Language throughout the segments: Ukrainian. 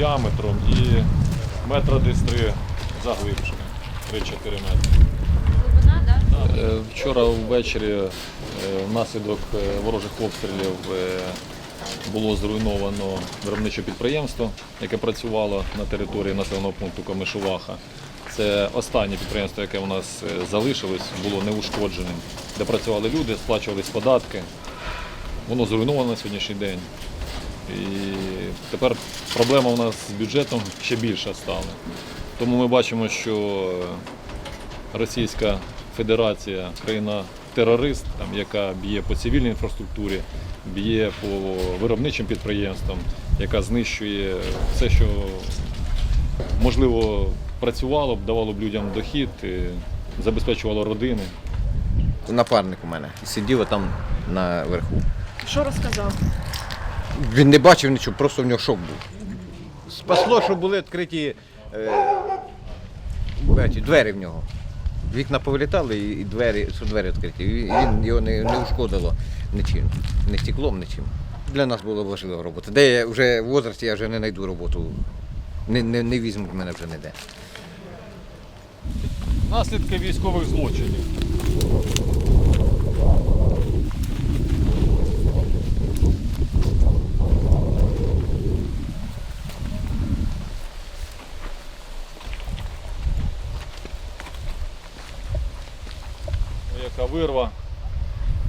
діаметром і метра десь три заглибшки. 3-4 метри. Е, Вчора ввечері е, внаслідок е, ворожих обстрілів було зруйновано виробниче підприємство, яке працювало на території населеного пункту Комишуваха. Це останнє підприємство, яке у нас залишилось, було неушкодженим, де працювали люди, сплачувались податки. Воно зруйновано на сьогоднішній день. І тепер проблема у нас з бюджетом ще більша стала. Тому ми бачимо, що Російська Федерація, країна-терорист, там, яка б'є по цивільній інфраструктурі, б'є по виробничим підприємствам, яка знищує все, що можливо працювало б, давало б людям дохід, і забезпечувало родини. Напарник у мене сидів там наверху. Що розказав? Він не бачив нічого, просто в нього шок був. Спасло, що були відкриті е, ці двері в нього. Вікна повилітали і двері, що двері відкриті. І Він його не, не ушкодило нічим, не стеклом, нічим. Для нас було важлива робота. Де я вже в возрасті я вже не знайду роботу. Не, не, не візьмуть мене вже ніде. Наслідки військових злочинів. Яка вирва.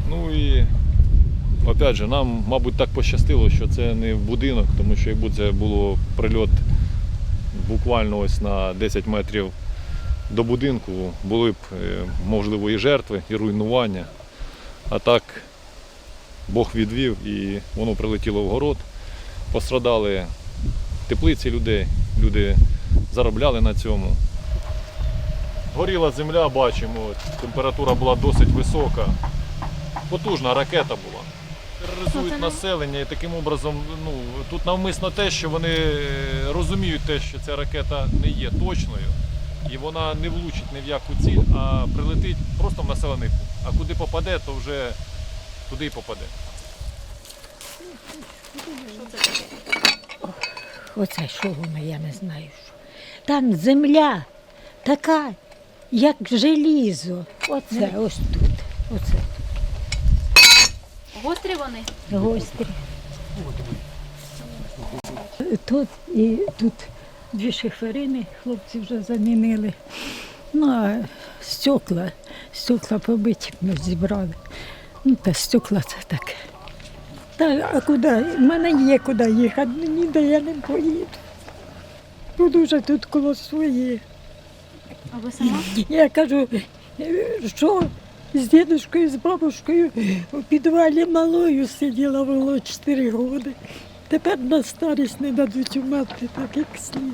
Ну і опять же, нам, мабуть, так пощастило, що це не в будинок, тому що якби це було прильот буквально ось на 10 метрів до будинку були б, е, можливо, і жертви, і руйнування. А так Бог відвів і воно прилетіло в город. Пострадали теплиці людей, люди заробляли на цьому. Горіла земля, бачимо, температура була досить висока. Потужна ракета була. Тероризують населення і таким образом, ну, тут навмисно те, що вони е, розуміють те, що ця ракета не є точною і вона не влучить ні в яку ціль, а прилетить просто в населений пункт. А куди попаде, то вже туди і попаде. Оце що воно, я не знаю. Що. Там земля така, як желізо. Оце ось тут. Оце Гострі вони? гострі. Тут і тут дві шиферини хлопці вже замінили. Ну, а стекла, стекла побиті ми зібрали. Ну, та стекла це таке. Та, а куди? У мене є куди їхати, ніде я не поїду. Буду вже тут коло своєї. А ви сама? Я кажу, «Е, що з дідушкою, з бабушкою у підвалі малою сиділа було 4 роки. Тепер на старість не дадуть умерти так, як слід.